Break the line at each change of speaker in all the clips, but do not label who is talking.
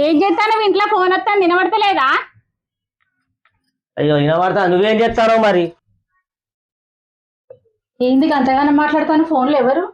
ఏం చేస్తాను ఇంట్లో ఫోన్ వస్తాను వినబడతలేదా?
అయ్యో వినబడతా నువ్వేం చేస్తారో మరి?
ఏంది అంతగానో మాట్లాడతాను? ఫోన్లో ఎవరు?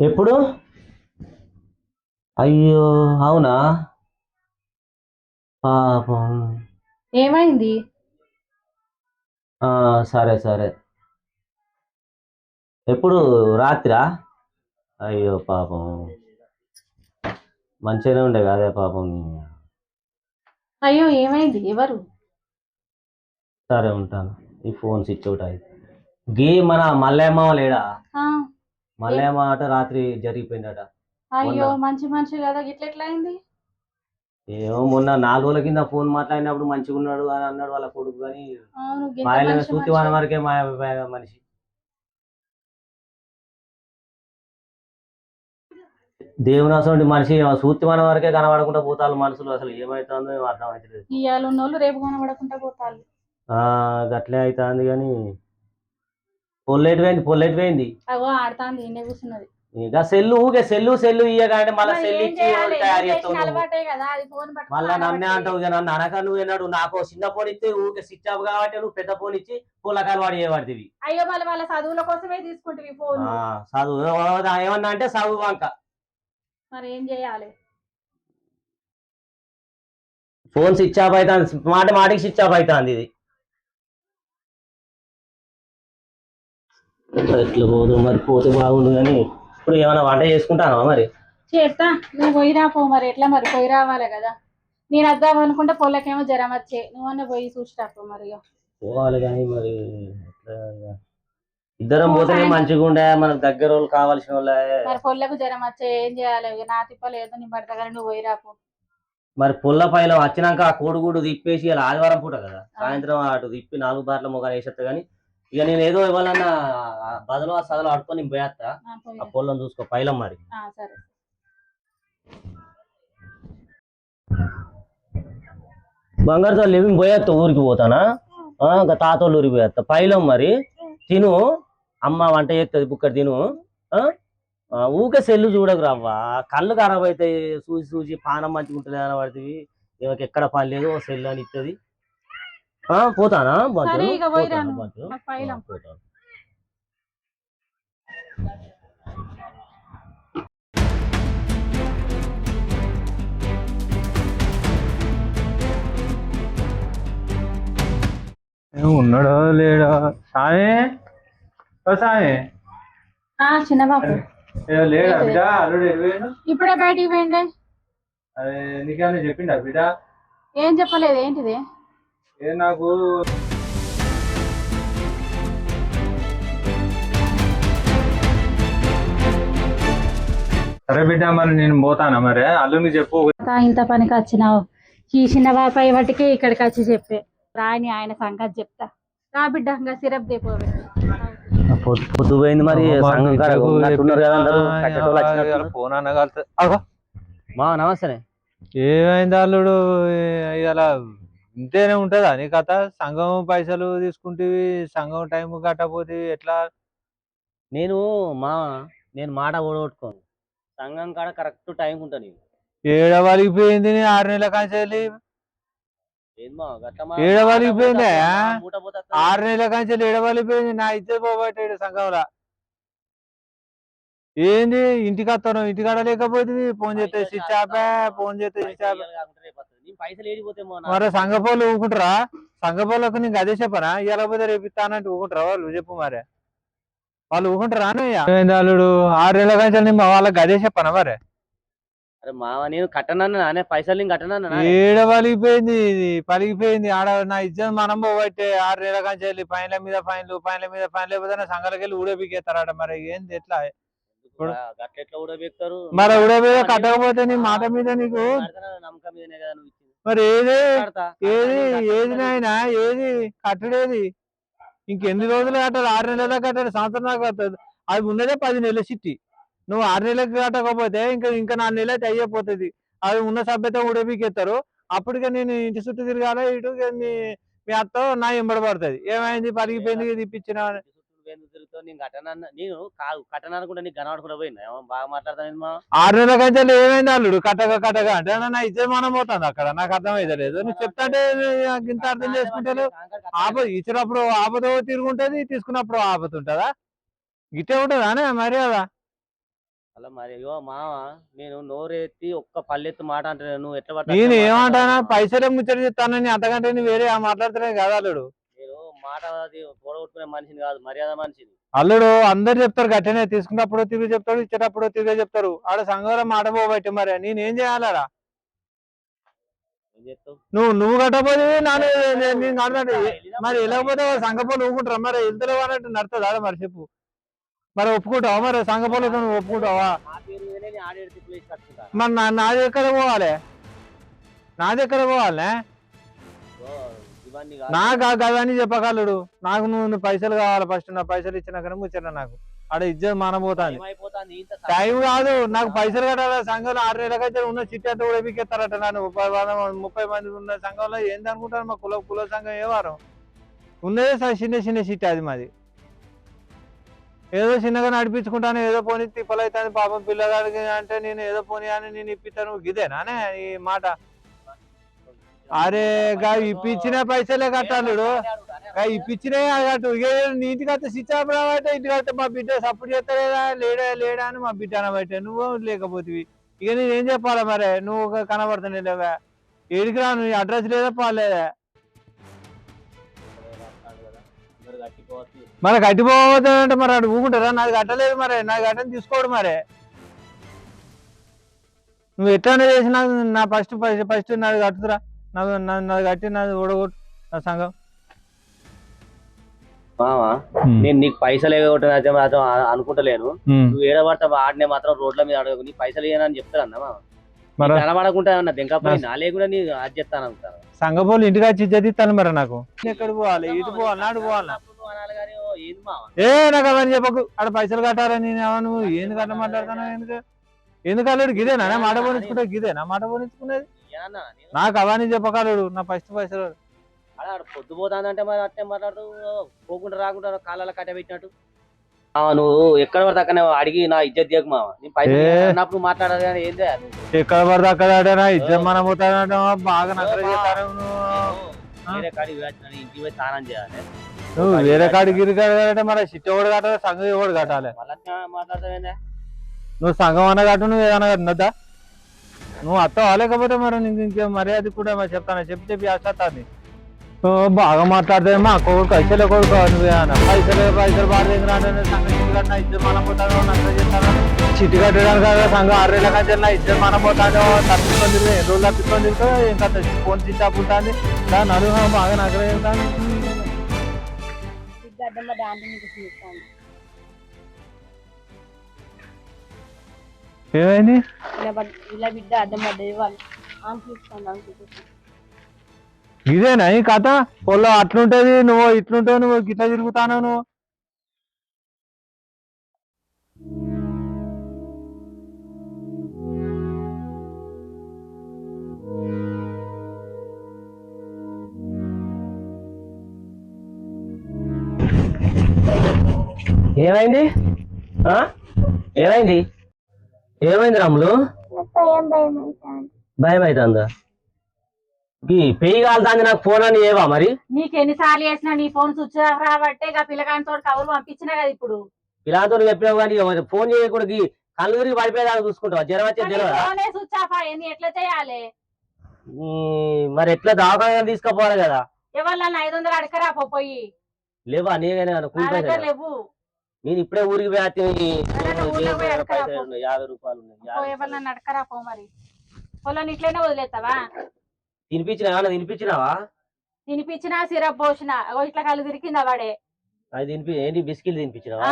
ఎప్పుడు? అయ్యో అవునా? పాపం.
ఏమైంది?
సరే సరే. ఎప్పుడు? రాత్రా? అయ్యో పాపం. మంచిగానే ఉండే కదే పాపం
అయ్యో ఏమైంది? ఎవరు?
సరే ఉంటాను. ఈ ఫోన్ స్విచ్ అవుట్ అయింది. గీ మన మల్లెమ్మ లేడా? మల్లెమ్మ అట రాత్రి జరిగిపోయిందట.
అయ్యో. మంచి మనిషి కదా. ఇట్లా ఎట్లా అయింది?
ఏమో మొన్న నాలుగు రోజుల కింద ఫోన్ మాట్లాడినప్పుడు మంచిగా ఉన్నాడు అని అన్నాడు వాళ్ళ కొడుకు కానీ. మాయల సూతి
మంచి-
వాన వరకే మాయ మనిషి. దేవుని అసలు మనిషి సూతి వాన వరకే కనబడకుండా పోతారు మనుషులు. అసలు ఏమైతుందో ఏమో అర్థం అవుతలేదు
ఇవాళ ఉన్నోళ్ళు రేపు కనబడకుండా పోతారు
గట్లే అవుతుంది కానీ పొల్లెటి పోయింది పొల్లెటి పోయింది.
అగో ఆడుతాంది ఈయనే కూర్చున్నది.
ఇక సెల్లు ఊకే సెల్లు సెల్లు ఇయ్యగానే మళ్ళీ
ఏం
ఇచ్చి? తయారు చేస్తావు మళ్ళా నన్నే
ఆడబట్టే.
అంటావు ఇక నన్ను అనక నువ్వు ఏనాడు నాకు చిన్న ఫోన్ ఇస్తే ఊకే స్విచ్ ఆఫ్ కాబట్టి నువ్వు పెద్ద ఫోన్ ఇచ్చి పూలకాయలు వాడి
అయ్యో వాళ్ళ వాళ్ళ చదువుల కోసమే తీసుకుంటుంది ఫోన్.
చదువు ఏమన్నా అంటే చదువు వంక.
మరి ఏం చేయాలి?
ఫోన్ స్విచ్ ఆఫ్ అవుతుంది మాట మాటికి స్విచ్ ఆఫ్ అవుతుంది ఇది. ఎట్లా పోదు మరి పోతే బాగుండు కానీ ఇప్పుడు ఏమైనా వంట చేసుకుంటానా మరి?
చేస్తా నువ్వు పోయిరా పో మరి ఎట్లా మరి? పోయి రావాలి కదా. నేను వద్దాం అనుకుంటే పొలకేమో జ్వరం వచ్చే. నువ్వన్న పోయి చూసిరాపో మరి ఇగో.
పోవాలి కానీ మరి ఎట్లా? ఇద్దరం పోతేనే మంచిగా ఉండే. మనకు దగ్గర వాళ్ళు కావాల్సిన వాళ్ళే.
మరి పొల్లకు జ్వరం వచ్చే ఏం చేయాలి? నా తిప్పలు ఏదో నీ పడతా కానీ నువ్వు పోయి రాపో
మరి పుల్ల పైన వచ్చినాక ఆ కోడిగుడు తిప్పేసి ఇలా ఆదివారం పూట కదా సాయంత్రం అటు తిప్పి నాలుగు బార్ల మొగలు వేసేస్తా కానీ ఇక నేను ఏదో ఇవ్వాలన్నా బదులు ఆ సదలు ఆడుకొని పోయేస్తా
ఆ, పోయి
ఆ
రా.
పొలం చూసుకో పైలం మరి.
సరే.
బంగారు తల్లి ఏమి పోయేస్తా ఊరికి పోతానా? ఇంకా తాతోళ్ళు ఊరికి పోయేస్తా పైలం మరి తిను. అమ్మ వంట చేస్తుంది బుక్కడ తిను. ఊకే సెల్లు చూడకు రావ్వా. కళ్ళు ఖరాబ్ అవుతాయి చూసి చూసి పానం మంచిగా ఉంటుంది అని పడుతుంది ఈమెకి ఎక్కడ పని లేదు ఓ సెల్లు అని ఇస్తుంది ఆ, పోతానా?
ఉన్నాడో లేడో? సామే
ఆ, చిన్న బాబు
లేడా? బిడ్డ అల్లుడు ఎడిపోయాడు
ఇప్పుడే బయటికి పోయిండే.
అదే నీకేమైనా చెప్పిండా బిడ్డ
ఏం చెప్పలేదు ఏంటిది?
ఏ నాకు సరే బిడ్డ మరి నేను పోతానా మరి? అల్లుని చెప్పు.
ఇంత పనికి వచ్చినావు. ఈ చిన్న బాబాయ్ వాటికి ఇక్కడికి వచ్చి చెప్పే. రాని ఆయన సంగతి చెప్తా. రా బిడ్డ ఇంకా సిరప్ దేపోవే
పొద్దు పొద్దు పోయింది మరి సంఘం కాడ ఉన్నట్టున్నారు కదా అందరూ. కట్టేటోళ్ళు వచ్చినట్టున్నారు.
ఫోన్ అనగలుగుతా అగో
మా నమస్తే
ఏమైంది అల్లుడు? ఇలా ఇంతేనే ఉంటుందా నీ కథ? సంఘం పైసలు తీసుకుంటేవి సంఘం టైం కట్టపోతే ఎట్లా?
నేను మా నేను మాట ఓడగొట్టుకోను. సంఘం కాడ కరెక్ట్ టైం ఉంటా నేను.
ఏడ వలిగిపోయింది నీ ఆరు నెలల కాంచెల్లి
ఏంది మా గట్ల మా-
ఏడ
మాట
వలిగిపోయిందా?
పోతే మా మూట పోతే అత్తది.
ఆరు నెలల కాంచెల్లి ఏడ వలిగిపోయింది నా ఇచ్చే పోబట్టాడు సంఘంలో. ఏంది? ఇంటికి వస్తాను ఇంటికాడ లేకపోతే ఫోన్ చేస్తే స్విచ్ ఆపే ఫోన్ చేస్తే స్విచ్ ఆపే మరి సంఘపోలు ఊకుంటారా? సంఘపోలకు నీకు అదే చెప్పనా? ఇవ్వకపోతే రేపు ఇస్తానంటే ఊకుంటారా వాళ్ళు? చెప్పు మరి. వాళ్ళు ఊకుంటారా అన్నయ్య? అల్లుడు? ఆరు నెలల కాంచెల్లి మా వాళ్ళకి అదే చెప్పనా మరి?
అరే మావ నేను కట్టనన్నా నానే పైసలు నేను కట్టనన్నా
ఏడ పలిగిపోయింది ఇది? పలిగిపోయింది. ఆడ నా ఇజ్జత్ మనం పోబట్టే ఆరు నెలల కాంచి వెళ్ళి ఫైన్ల మీద ఫైన్లు ఫైన్ల మీద ఫైన్లు లేకపోతే నా సంఘాలకి వెళ్ళి ఊడబిక్కేస్తారట మరి. ఏంది ఎట్లా? ఇప్పుడు-
గట్ల ఎట్లా ఊడబెక్తారు
మరి కట్టకపోతే నీ మాట మీద నీకు?
కడతానన్న నమ్మకం మీదనే కదా నువ్వు ఇచ్చింది.
మరి ఏది. ఏది? ఏది. నాయనా? ఏది? కట్టడేది? ఇంకెన్ని రోజులు కట్టాలి? ఆరు నెలలకు కట్టాలి? సంవత్సరం కట్టదు అది ఉన్నదే పది నెలల చిట్టి. నువ్వు ఆరు నెలలకు కట్టకపోతే ఇంకా ఇంకా నాలుగు నెలలు అయితే అయ్యిపోతుంది అది ఉన్న సభ్యత ఉడబికెత్తారు అప్పటికే నేను ఇంటి చుట్టూ తిరగాలి ఇటు మీ మీ అత్త నా ఎంబడి పడుతుంది. ఏమైంది? పరిగిపోయింది
తిరుగుతావు? నేను నీకు కనబడకుండా పోయినా బాగా మాట్లాడతాను
ఆరు నెలల కంచెలు ఏమైంది అల్లుడు? కట్టగా కట్టగా అంటే నా ఇచ్చే మనం పోతుంది అక్కడ. నాకు అర్థం అయితే లేదు. నువ్వు చెప్తాంటే ఇంత అర్థం చేసుకుంటాను ఆపద ఇచ్చినప్పుడు ఆపద తిరుగుంటది తీసుకున్నప్పుడు ఆపద ఉంటుందా? గిట్టే ఉంటుందా మర్యాద?
అలా మరి అయ్యో మామ నేను నోరెత్తి ఒక్క పల్లెత్తు మాట అంటే నువ్వు ఎట్లా పడితే
నేను ఏమంటానా. పైసలే ముచ్చట చెప్తానని అంతకంటే నేను వేరే మాట్లాడుతున్నాను కదా అల్లుడు.
నేను మాట అది పొడగొట్టుకునే మనిషిని కాదు మర్యాద మనిషిని.
అల్లుడు అందరు చెప్తారు గట్టనే. తీసుకున్నప్పుడు తిరిగి చెప్తాడు ఇచ్చేటప్పుడు తిరిగి చెప్తారు. ఆడ సంఘంలో మాట పోబట్టి మరి. నేనేం చేయాలరా?
చేస్తావు?
నువ్వు నువ్వు కట్టకపోతే నాన్న నేను మరి వెళ్ళకపోతే సంఘపోలు ఊకుంటారా. మరి వెళ్తలేవు అన్నట్టు నడుతుందా మరి చెప్పు. మరి ఒప్పుకుంటావా? మరి సంఘపోలతో నువ్వు ఒప్పుకుంటావా?
నా
మరి నా నాది ఎక్కడ పోవాలి. నాది ఎక్కడ పోవాలి. నాకు గదని చెప్పగలడు. నాకు నువ్వు పైసలు కావాలి. ఫస్ట్ నా పైసలు ఇచ్చినాకనే ముచ్చట నాకు. ఆడ ఇజ్జత్ మానబోతాంది.
అయిపోతుంది ఇంత
టైం కాదు. నాకు పైసలు కట్టాలి. సంఘంలో ఆరు నెలలకైతే ఉన్న చిట్టి అంతా కూడా ఎక్కిస్తారట నన్ను. ముప్పై మంది ముప్పై మంది ఉన్న సంఘంలో అనుకుంటారు మా కుల కుల సంఘం ఏ వారం? ఉన్నదే చిన్న చిన్న చిట్టి అది మాది. ఏదో చిన్నగా నడిపించుకుంటాను ఏదో పోనీ తిప్పలైతుంది పాపం పిల్లగాడికి అంటే నేను ఏదో పోనీ అని నేను ఇప్పిస్తాను. గిదేనానే ఈ మాట? అరే గా ఇప్పించిన పైసలే కట్టాలుడు గా ఇప్పించినే కట్టు. ఇక నీ ఇంటికి వస్తే స్విచ్ ఆఫ్ ఇంటికి మా బిడ్డ సపోర్ట్ చేస్తలేదా? లేడా లేడా అని మా బిడ్డ అనబట్టే. నువ్వు లేకపోతే ఇక నేను ఏం చెప్పాలి మరే? నువ్వు కనబడుతున్నావు ఏడికి రా అడ్రస్ లేదా పాలేదా మరి కట్టిపోతుందంటే మరి అటు ఊకుంటారా? నాది కట్టలేదు మరి. నాది కట్టని తీసుకోడు మరి. నువ్వు ఎట్లా చేసినా నా ఫస్ట్ ఫస్ట్ నాది కట్టుదురా. నాకు నా- నాది కట్టి నాది ఓడగొట్టు నా సంఘం.
మామా నేను నీకు పైసలు ఎగొట్టిన మాత్రం అనుకుంటలేను. నువ్వు ఏడబడతా ఆడనే మాత్రం రోడ్ల మీద అడగకు. నీ పైసలు ఇయ్యనని చెప్తారన్నా మామ
మరి
కనబడకుండా ఏమన్నా దెంకపోయి నా అది చెప్తాను అనుకుంటాను
సంఘపోలు ఇంటికి వచ్చి ఇచ్చేది ఇస్తాను మరి నాకు. ఎక్కడ పోవాలి? ఇటు పోవాలి? నాడు పోవాలి? ఏ నాకు అవన్నీ చెప్పకు. ఆడ పైసలు కట్టాలని నేను నువ్వు ఏంది కట్ట మాట్లాడుతున్నావు ఎందుకు? ఎందుకు అల్లుడు? గిదేనా? మాట పోనించుకుంటే గిదేనా? మాట పోనించుకునేది
నేను
నాకు అవన్నీ చెప్పగలడు నా ఫస్ట్ పైసలు.
అలా పొద్దు పోతాందంటే మరి అట్టే మాట్లాడుతూ పోకుండా రాకుండా కాళ్ళ కట్ట పెట్టినట్టు. నువ్వు ఎక్కడ పడితే అక్కడ అడిగి నా ఇజ్జత్ దిగకు మామ. నీ పైసలు
ఏ.
అన్నప్పుడు మాట్లాడాలి కానీ ఏంది అది?
ఎక్కడ పడితే అక్కడ ఆడానా ఇద్దరు మనం పోతాడంటే బాగా నకర చేస్తాను
నేను ఇంటికి పోయి స్నానం చేయాలి.
నువ్వు వేరే కాడి గిరి కట్టాలంటే మరి చిట్ట ఎవడు కట్టాలి సంఘం ఎవడు కట్టాలి నువ్వు సంఘం అన్న కట్టు నువ్వు ఏదైనా కట్టినద్దా నువ్వు అత్తవా లేకపోతే మరి నీకు ఇంకే మర్యాద కూడా చెప్తాను చెప్పి చెప్పి అసత్తాది బాగా మాట్లాడితే మా కొడుకు పైసలే కొడుకు నువ్వు ఏమన్నా పైసలు పైసలు బాగా దగ్గర ఇద్దరు మనం పోతాను చేస్తాను చిట్టి కట్టడానికి సంఘం ఆరు నెలల కంటే నా ఇద్దరు మనం పోతాను తప్పించుకొని ఎన్ని రోజులు తప్పించుకొని తిరిగితే ఇంకా ఫోన్ ఆఫ్ ఉంటుంది దాని నలుగు బాగా నగర
గడ్డమ్మ దాంట్లో నీకు చూస్తాను.
ఏమైంది?
ఇలా బడ్- ఇలా బిడ్డ అడ్డం పడ్డది వాళ్ళు. ఆమె చూస్తాను ఆమె చూపిస్తాను
ఇదేనా ఈ కథ? పొలం అట్లుంటది నువ్వు ఇట్లుంటావు నువ్వు గిట్లా తిరుగుతాను నువ్వు?
ఏమైంది? ఆ? ఏమైంది? ఏమైంది రాములు? భయం అవుతుందా. ఈ పెయ్యి కాలుతాంది నాకు ఫోన్ అని ఏవా మరి?
నీకు ఎన్నిసార్లు చేసినా నీ ఫోన్ స్విచ్ ఆఫ్ రాబట్టే ఇక పిల్లగాని తోటి కవులు పంపించినా కదా ఇప్పుడు.
పిల్లలతో చెప్పినావు కానీ ఫోన్ చేయకూడదు. కళ్ళు తిరిగి పడిపోయేదాకా చూసుకుంటావా? జ్వరం వచ్చే జ్వరం.
స్విచ్ ఆఫ్ అయ్యింది ఎట్లా చేయాలి?
మరి ఎట్లా దవాఖాన తీసుకుపోవాలి కదా?
ఎవరు ఐదు వందలు అడకరా పోయి.
లేవా? నేనే
లేవు.
నేను ఇప్పుడే ఊరికి పోయి. యాభై రూపాయలు ఉన్నాయి
పో మరి. పొలం ఇట్లనే వదిలేస్తావా?
తినిపించిన ఏమన్నా తినిపించినావా?
తినిపించినా సిరప్ పోసిన ఇట్లా కళ్ళు తిరిగిందా వాడే?
అది తినిపి ఏంటి బిస్కెట్ తినిపించినావా.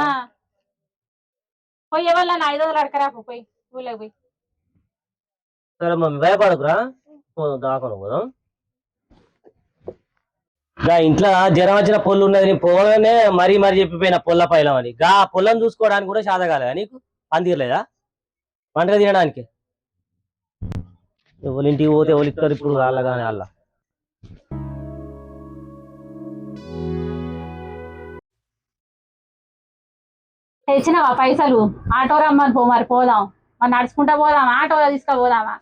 పోయి ఐదు వందలు అడకరా పోయి ఊళ్ళో పోయి.
సరే మమ్మీ భయపడకురా. దాకా పోదాం. గా ఇంట్లో జ్వరం వచ్చిన పొల్లు ఉన్నది నీ పోగానే మరీ మరీ చెప్పిపోయిన పొల్ల పైలం అని గా పొల్లను చూసుకోవడానికి కూడా శాత కాలేదా నీకు? అందిరలేదా వంట తినడానికి? ఎవరి ఇంటికి పోతే ఎవరిస్తారు ఇప్పుడు? వాళ్ళ కానీ వాళ్ళ
తెచ్చినావా పైసలు? ఆటో రమ్మని పో మరి పోదాం. మరి నడుచుకుంటా పోదాం ఆటోలో తీసుకుపోదామా?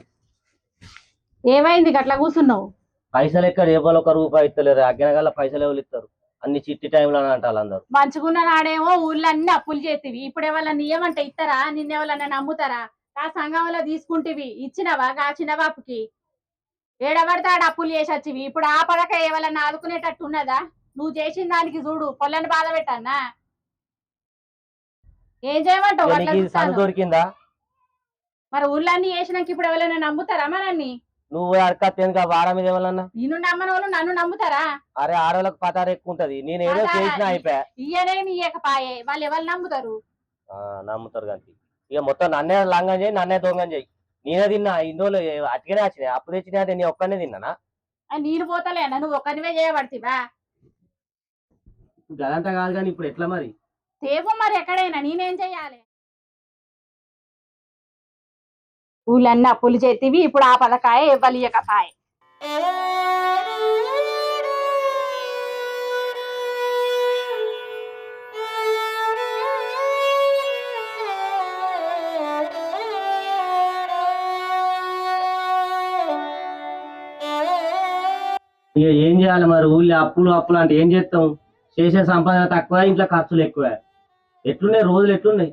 ఏమైంది? గట్లా కూర్చున్నావు?
పైసలు ఎక్కడ ఎవరు ఒక రూపాయి ఇస్తలేరు. అగ్గనగల పైసలు ఎవరు ఇస్తారు? అన్ని చిట్టి టైంలో అంటారు అందరు.
మంచుకున్న నాడేమో ఊళ్ళో అన్ని అప్పులు చేతివి. ఇప్పుడు ఎవరన్నా ఇయ్యమంటే ఇస్తారా నిన్నెవరన్నా నమ్ముతారా? ఆ సంఘంలో తీసుకుంటేవి. ఇచ్చినవా? గా చిన్న బాపుకి ఏడబడితే ఆడ అప్పులు చేసొచ్చివి ఇప్పుడు ఆ పడక ఎవరన్నా ఆదుకునేటట్టు ఉన్నదా? నువ్వు చేసిన దానికి చూడు. పొల్లని బాధ పెట్టానా ఏం చేయమంటావు.
దొరికిందా?
మరి ఊళ్ళో అన్ని చేసినాక ఇప్పుడు ఎవరైనా నమ్ముతారా మనల్ని?
నువ్వు అడకత్తేందుకు వారం మీద ఏమన్నా
నిన్ను నమ్మని వాళ్ళు నన్ను నమ్ముతారా?
అరే ఆడవాళ్ళకి పతారు ఎక్కువ ఉంటది. నేను ఏదో? చేసినా అయిపోయా.
ఇయ్యనే ఇయ్యకపాయే వాళ్ళు ఎవరు నమ్ముతారు?
ఆ, నమ్ముతారు కానీ. ఇక మొత్తం నన్నే లంగం చేయి నన్నే దొంగం చేయి. నేనే తిన్నా ఇందులో అట్టిగానే వచ్చినాయి అప్పు తెచ్చినా అంటే నీ ఒక్కనే తిన్నానా?
నేను పోతలేనా? నువ్వు ఒక్కనివే చేయబడితివా
గదంతా కాదు కానీ ఇప్పుడు ఎట్లా మరి?
సేపు మరి ఎక్కడైనా నేనేం చెయ్యాలి ఊళ్ళన్నీ పూలు చేతివి ఇప్పుడు ఆ పథకాయ ఇవ్వలియకపాయ.
ఇక ఏం చేయాలి మరి? ఊళ్ళో అప్పులు అప్పులు అంటే ఏం చేస్తాం? చేసే సంపాదన తక్కువ ఇంట్లో ఖర్చులు ఎక్కువ. ఎట్లున్నాయి? రోజులు ఎట్లున్నాయి?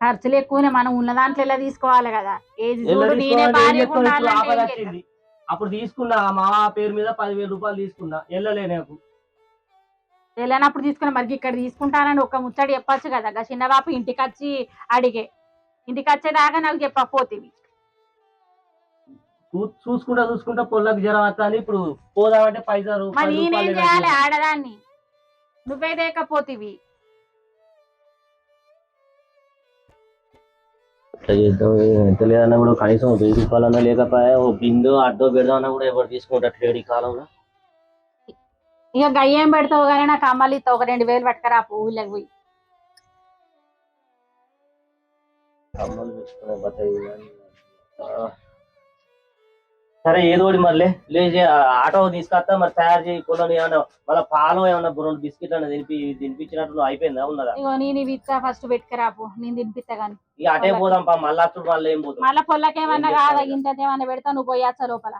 ఖర్చులు ఎక్కువనే మనం ఉన్న దాంట్లో ఎలా తీసుకోవాలి కదా? ఏది చూడు నేనే భార్య?
అప్పుడు తీసుకున్నా మా పేరు మీద పదివేల రూపాయలు తీసుకున్నా వెళ్ళలే నాకు.
వెళ్ళనప్పుడు తీసుకుని మరి ఇక్కడ తీసుకుంటానని ఒక ముచ్చడి చెప్పొచ్చు కదా? చిన్న బాపు ఇంటికి వచ్చి అడిగే. ఇంటికి వచ్చేదాకా నాకు చెప్పకపోతివి
చూ- చూసుకుంటా చూసుకుంటా పొల్లకు జ్వరం వస్తుంది. ఇప్పుడు పోదామంటే పైసలు
మరి నేనేం చేయాలి. ఆడదాన్ని? నువ్వే దేకపోతివి.
ఎట్లా చేద్దాం ఎంత లేదన్నా కూడా కనీసం వెయ్యి రూపాయలన్నా లేకపోయా ఓ బిందు అడ్డో పెడదామన్నా కూడా ఎవరు తీసుకుంటారు ఈ కాలంలో
ఇక గయ్యేం పెడతావు కానీ నాకు అమ్మలు ఒక రెండు వేలు పట్టుకరా పువ్వులకు పోయి
అమ్మలు పెట్టుకునే బతాయి. సరే ఏదో ఒకటి మళ్ళీ. లేచి ఆటో తీసుకొస్తా మరి తయారు చేయి పొలం ఏమన్నా మళ్ళీ పాలు ఏమన్నా రెండు బిస్కెట్ అన్న తినిపి తినిపించినట్టు నువ్వు అయిపోయిందా ఉన్నదా?
ఇగో నేను ఇవి ఇస్తా ఫస్ట్ పెట్టుకురాపు నేను తినిపిస్తా గాని.
ఇక అటే పోదాం పా మళ్ళీ అప్పుడు మళ్ళీ ఏం పోతాం
మళ్ళా పొల్లకేమన్నా కాదా? ఇంత ఏమన్నా పెడతా నువ్వు పోయొచ్చా లోపల.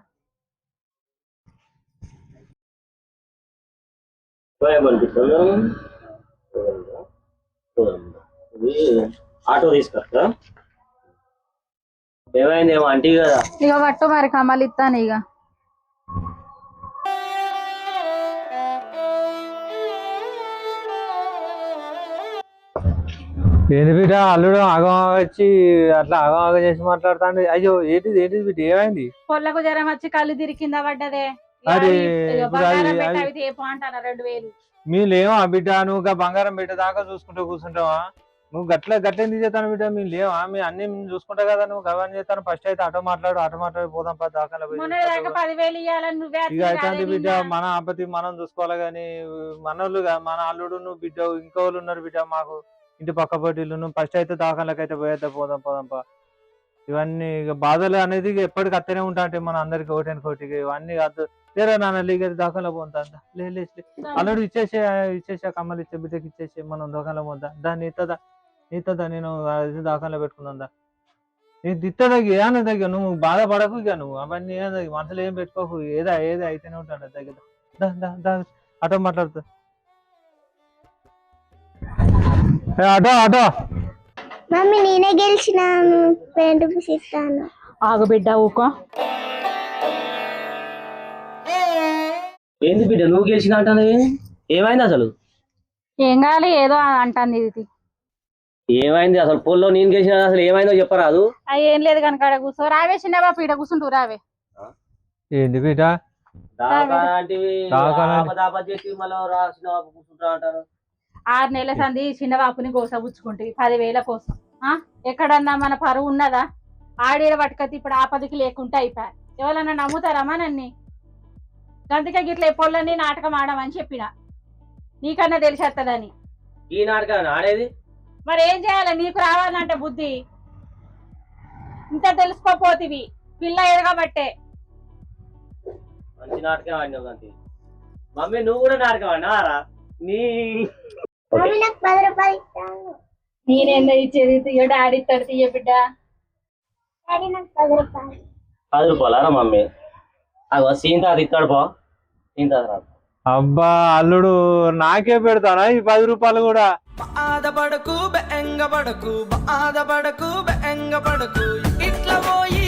ఆటో తీసుకొస్తా. ఏమైంది? ఏమో అంటీ కదా.
ఇక పట్టు మరి కమ్మలు ఇస్తాను ఇక.
ఏంది బిడ్డ? అల్లుడు ఆగం వచ్చి అట్లా ఆగం ఆగం చేసి మాట్లాడుతాండి. అయ్యో ఏంటిది ఏంటిది బిడ్డ? ఏమైంది?
పొల్లకు జ్వరం వచ్చి కళ్ళు తిరిగి కింద పడ్డదే
అరే, లేవా బిడ్డ? నువ్వు బంగారం బిడ్డ దాకా చూసుకుంటూ కూర్చుంటావా? నువ్వు గట్ల గట్ల ఎందుకు చేస్తాను బిడ్డ? మీరు లేవా? మీ అన్ని మేము చూసుకుంటా కదా నువ్వు. గవని చేస్తాను. ఫస్ట్ అయితే ఆటో మాట్లాడు. ఆటో మాట్లాడి పోదాం పా దాకా
మొన్న దాకా పదివేలు ఇవ్వాలని నువ్వే
ఇక అయితే బిడ్డ. మన ఆపతి మనం చూసుకోవాలి కానీ మనోళ్ళు మన అల్లుడు నువ్వు బిడ్డ ఇంకో వాళ్ళు ఉన్నారు బిడ్డ మాకు. ఇంటి పక్క పోటీలు నువ్వు ఫస్ట్ అయితే దాఖలకు అయితే పోయేద్దా? పోదాం పోదాం పా. ఇవన్నీ ఇక బాధలు అనేది ఎప్పటికి అత్తనే ఉంటా అంటే మన అందరికి ఒకటి ఇవన్నీ కాదు. లేరా నాన్న లీగల్ దాఖలో పోతా లే. అల్లుడు ఇచ్చేసే ఇచ్చేసే కమ్మలు ఇచ్చే బిడ్డకి ఇచ్చేసే మనం దోకాలో పోద్దా దా నీతదా నీతదా నేను అది దాఖలో పెట్టుకుందా నీకు దిత్తదగి ఏమన్నా దగ్గర నువ్వు బాధపడకు ఇక నువ్వు. అవన్నీ ఏదో మనసులో ఏం పెట్టుకోకు. ఏదా ఏదో అయితేనే ఉంటాడు దగ్గర. దా దా దా. ఆటో మాట్లాడుతా. ఆటో ఆటో
మమ్మీ నేనే గెలిచినాను పెయింట్ ఇస్తాను
ఆగు బిడ్డ ఊకో
ఏంది బిడ్డ నువ్వు గెలిచిన అంటానవి? ఏమైంది అసలు?
ఏం కావాలి? ఏదో అంటాను ఇది.
ఏమైంది? అసలు పొల్లో నేను గెలిచిన అసలు ఏమైందో చెప్పరాదు.
ఏం లేదు కనుక కూర్చో. రావే చిన్న బాపు ఈడ కూర్చుంటూ రావే.
ఏంది బిడ్డ
ఆరు నెలల సంది చిన్న బాపుని గోసబుచ్చుకుంటుంది పదివేల కోసం. ఆ? ఎక్కడన్నా మన పరువు ఉన్నదా? ఆడేడ పట్టుకతి ఇప్పుడు ఆపదకి లేకుంటే అయిపోయా. ఎవరన్నా నమ్ముతారా మనన్ని అందుకే గిట్ల పొలని నాటకం ఆడమని చెప్పిన. నీకన్నా తెలిసేస్తుందని
ఈ నాటకం ఆడేది?
మరి ఏం చేయాలి? నీకు రావాలంటే బుద్ధి. ఇంత తెలుసుకోపోతివి. పిల్ల ఎదగబట్టే
మంచి నాటకం ఆడినావు మమ్మీ నువ్వు కూడా నాటకం ఆడినారా నీ
పది రూపాయలు
నేనేందో ఇచ్చేది? తీయ డాడీ ఇస్తాడు తీయ బిడ్డ.
పది
రూపాయలారా మమ్మీ? అగో సీంతాది ఇస్తాడు పో. సీంతాది రా.
అబ్బా అల్లుడు నాకే పెడతానా ఈ పది రూపాయలు కూడా?
బాధపడకు బెంగపడకు బాధపడకు బెంగపడకు ఇట్లా పోయి